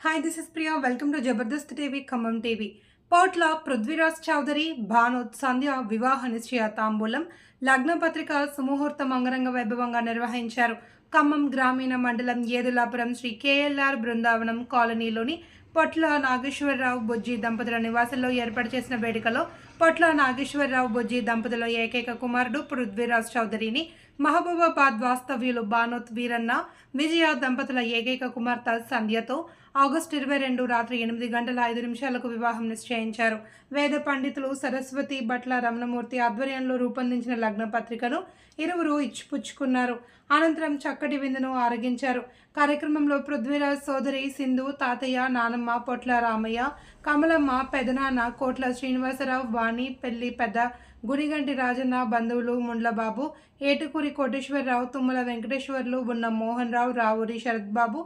Hi this is Priya welcome to Jabardasth TV Khammam TV Potla Prithviraj Chowdary Banoth Sandhya వివాహ నిశ్చయ తాంబూలం లగ్నపత్రిక సుముహూర్తం అంగరంగ వైభవంగా నిర్వహించారు ఖమ్మం గ్రామీణ మండలం ఏదులాపురం శ్రీ కేఎల్ఆర్ బృందావనం కాలనీలోని పొట్ల నాగేశ్వరరావు బొజ్జి దంపతుల నివాసంలో ఏర్పాటు చేసిన వేడుకలో పొట్ల నాగేశ్వరరావు బొజ్జి దంపతుల ఏకైక కుమారుడు పృథ్వీరాజ్ చౌదరిని మహబూబాబాద్ వాస్తవ్యులు బానోత్ వీరన్న విజయ దంపతుల ఏకైక కుమార్తె సంధ్యతో ఆగస్టు ఇరవై రెండు రాత్రి ఎనిమిది గంటల ఐదు నిమిషాలకు వివాహం నిశ్చయించారు. వేద పండితులు సరస్వతి భట్ల రమణమూర్తి ఆధ్వర్యంలో రూపొందించిన లగ్న పత్రికను ఇరువురు ఇచ్చిపుచ్చుకున్నారు. అనంతరం చక్కటి విందును ఆరగించారు. కార్యక్రమంలో పృథ్వీరాజ్ సోదరి సింధు తాతయ్య నానమ్మ పొట్ల రామయ్య కమలమ్మ పెదనాన్న కోట్ల శ్రీనివాసరావు వాణి పెళ్ళి పెద్ద గురిగంటి రాజన్న బంధువులు ముండ్లబాబు ఏటుకూరి కోటేశ్వరరావు తుమ్మల వెంకటేశ్వర్లు ఉన్న మోహన్ రావు రావురి శరత్ బాబు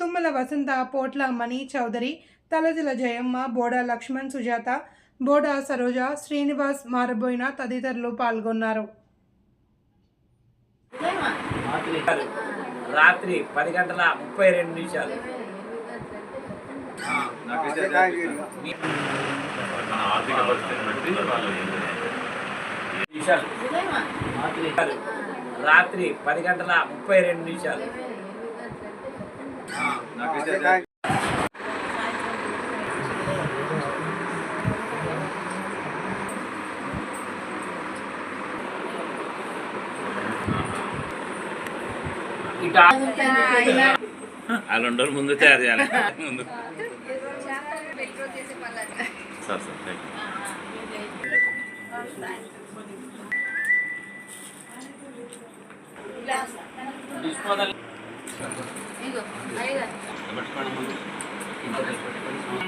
తుమ్మల వసంత పోట్ల మణి చౌదరి తలదిల జయమ్మ బోడా లక్ష్మణ్ సుజాత బోడా సరోజ శ్రీనివాస్ మారబోయిన తదితరులు పాల్గొన్నారు. రాత్రి పది గంటల ముప్పై రెండు నిమిషాలు. మీ- మన ఆర్థిక పరిస్థితిని బట్టి వాళ్ళు నిమిషాలు. రాత్రి పది గంటల ముప్పై రెండు నిమిషాలు. ఆ రెండు ముందు తయారు చేయాలి. ముందు. Sir sir thank you disposal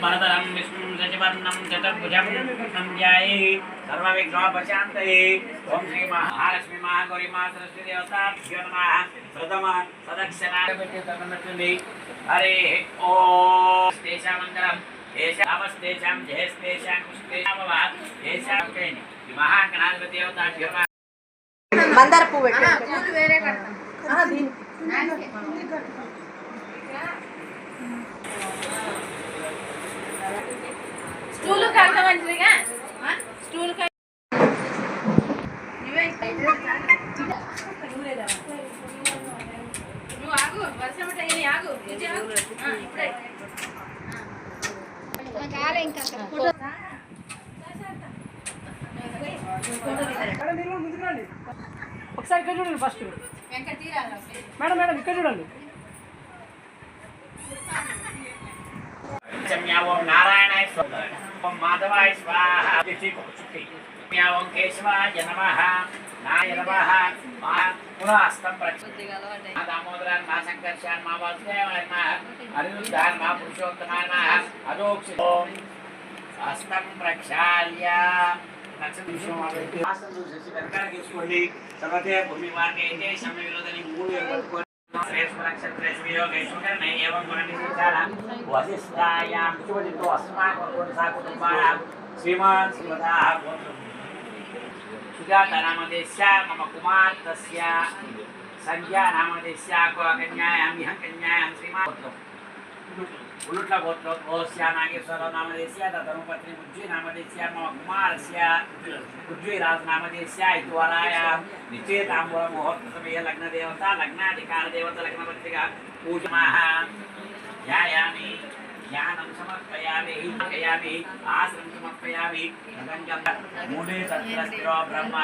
భరతరం విష్ణుం శశివర్ణం చతుర్భుజం సంధ్యాయే సర్వవిఘ్నోపశాంతయే ఓం శ్రీ మహాలక్ష్మి మహాగౌరి మా సరస్వతి దేవతాభ్యో నమః ప్రథమ సదక్షరా పెట్టి తగనట్టుంది హరే ఓ తేషామంగళం తేషామస్తేషాం జయస్తేషాం పుష్పేషామవ తేషాం కైని మహాగణాధిపతి దేవతాభ్యో నమః మందార పువ్వు పెట్టు పూలు వేరే కడతాం ఒకసారి ఇక్కడ చూడండి ఫస్ట్ మేడం మేడం ఇక్కడ చూడండి. పంచమ్యా నారాయణాయ స్వాహ. మాధవాయ స్వాహ. కేశవాయ నాయ పునఃస్తం మా మా మా అనిరుద్ధాన్ మా అదోక్షి హస్తం ప్రక్షాళ్య చూసుకోండి తర్వాత భూమి వారికి అయితే సమయంలో దాన్ని మూడు పట్టుకొని శ్రీమాన్ శ్రీమదా సుజాత నామదేశ్య మమ కుమార్ తస్య సంధ్యా నామదేశ్య కన్యాయాం ఇహం కన్యాయాం శ్రీమాన్ उलुट्ल गोत्रोद्भवस्य नागेश्वरराव नामदेस्य तदनुपत्नी उज्जयी नामदेस्य मम कुमारस्य उज्जयीराज नामदेस्य इतिवरायां निश्चेताम्बूलमुहूर्तसमये लग्नदेवता लग्नाधिकारदेवता लग्नपत्रिका पूजमाः ध्यायामि జ్ఞానం సమర్పయామి కయామి ఆశ్రం సమర్పయామి. గంగం మూడే తత్ర స్థిరో బ్రహ్మ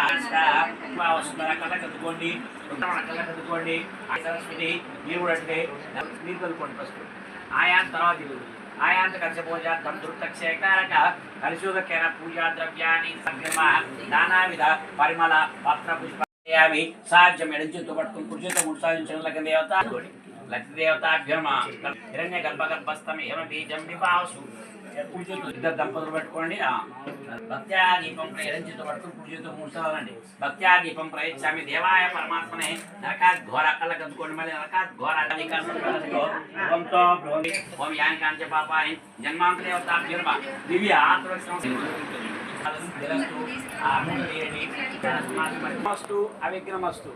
వస్తుందర కళ్ళ కదుకోండి కళ్ళ కదుకోండి సరస్వతి మీరు కూడా అంటే మీరు కదుకోండి ఫస్ట్ ఆయాన్ తర్వాత ఇది ఆయాంత కలశపూజార్థం దుర్తక్షేకారక కలిశోదకైన పూజా ద్రవ్యాన్ని సంక్రమ నానావిధ పరిమళ పత్ర పుష్పయామి సాధ్యం ఎడంచేతో పట్టుకుని కుర్చీతో ముడిసాగించడం సాధించిన లగ్న దేవత లక్ష్మీ దేవతాభ్యమ హిరణ్య గర్భగర్భస్థం హిమ బీజం నిపాసు పూజతో ఇద్దరు దంపతులు పెట్టుకోండి. ఆ, భక్త్యా దీపం ఎడంచేతో పట్టుకుని పూజతో మూడు సార్లు అండి భక్త్యా దీపం ప్రయచ్చామి దేవాయ పరమాత్మనే. నరకాత్ ఘోర కళ్ళ కదుకోండి మళ్ళీ నరకాత్ ఘోర ఓంతో ఓం యాని కాంచ పాపాని జన్మాంత జన్మ దివ్య ఆత్మరక్షణ. అవిఘ్నమస్తు.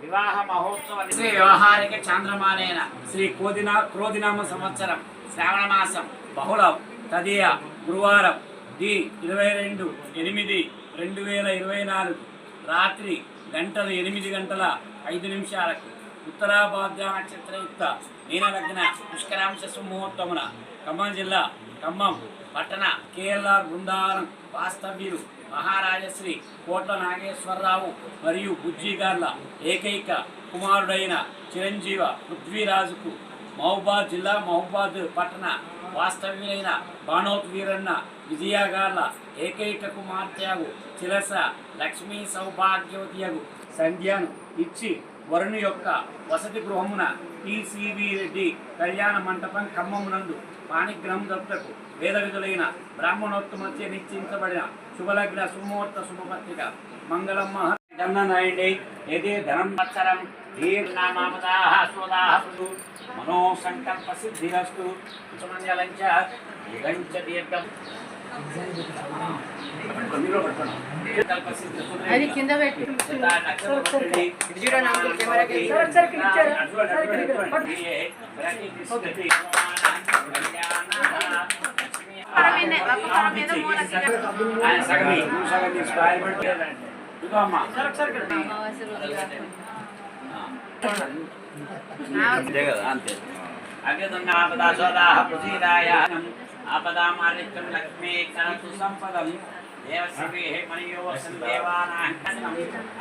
వివాహ మహోత్సవ శ్రీ వ్యవహారిక చాంద్రమానేన. శ్రీ కోదిన క్రోధినామ సంవత్సరం శ్రావణ మాసం బహుళం తదియ గురువారం డి ఇరవై రెండు ఎనిమిది రెండు వేల ఇరవై నాలుగు రాత్రి గంటలు ఎనిమిది గంటల ఐదు నిమిషాలకు ఉత్తరాభాద్ర నక్షత్రయుక్త మీనలగ్న పుష్కరాంశ సుముహూర్తమున ఖమ్మం జిల్లా ఖమ్మం పట్టణ కేఎల్ఆర్ బృందావనం వాస్తవ్యులు మహారాజశ్రీ కోట్ల నాగేశ్వరరావు మరియు బుజ్జిగార్ల ఏకైక కుమారుడైన చిరంజీవ పృథ్వీరాజుకు మహబాద్ జిల్లా మహబాద్ పట్టణ వాస్తవ్యులైన బాణోత్ వీరన్న విజయగార్ల ఏకైక కుమార్తెగు చిలస లక్ష్మీ సౌభాగ్యవతియగు సంధ్యను ఇచ్చి వరుణు యొక్క వసతి గృహమున టిసిబి రెడ్డి కళ్యాణ మంటపం ఖమ్మమునందు పాణిగ్రహం దత్తకు వేద విధులైన బ్రాహ్మణోత్తమత్య నిశ్చయించబడిన శుభలగ్న సుముహూర్త శుభపత్రిక. మంగళమ్మ దండనాయుడి ఏదే ధనం వత్సరం దీర్ఘనామాపదాః సోదాః పృథు మనో సంకల్ప సిద్ధిరస్తు దీర్ఘం. అది కింద పెట్టి. అంతే కదా అంతే అభ్యుదన్నాపదాసోదాహ ప్రసీదాయ ఆపదామారిత్యం లక్ష్మీ కరతు సంపదం దేవశ్రీ మణియో సందేవానాం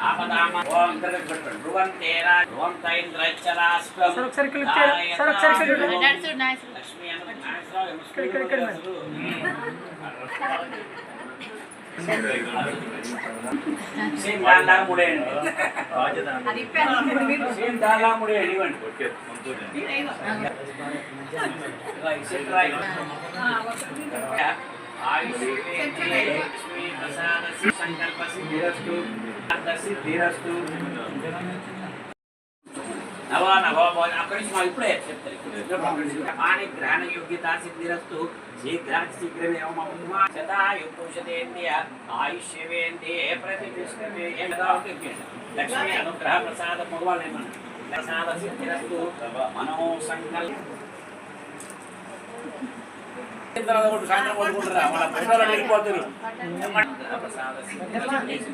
ఆపదామ ఓం కరగట్టండి ధ్రువంతే ధ్రువంత ఇంద్రచరాస్వం సార్ ఒకసారి క్లిక్ చేయాలి. ఇక్కడ ఇక్కడ, ఇక్కడ, సేమ్ దానిలా ముడేయండి సేమ్ ముడేయండి ఇవ్వండి సంకల్ప సిద్ధిరస్తు సిద్ధిరస్తు నవా నవో అక్కడి నుంచి ఇప్పుడే చెప్తారు పాణి గ్రహణ యోగ్యత సిద్ధిరస్తు శీఘ్ర శీఘ్రమే మమ శతాయుషేంద్రియ ఆయుష్యవేంద్రియే ప్రతిష్టమే లక్ష్మీ అనుగ్రహ ప్రసాద మగవాళ్ళేమన్నా ప్రసాద సిద్ధిరస్తు మనో సంకల్ప సాయంత్రం పడుకుంటారా? మన పిల్లలు వెళ్ళిపోతారు. బాబు సిద్ధిరస్తు ఒకసారి లేచి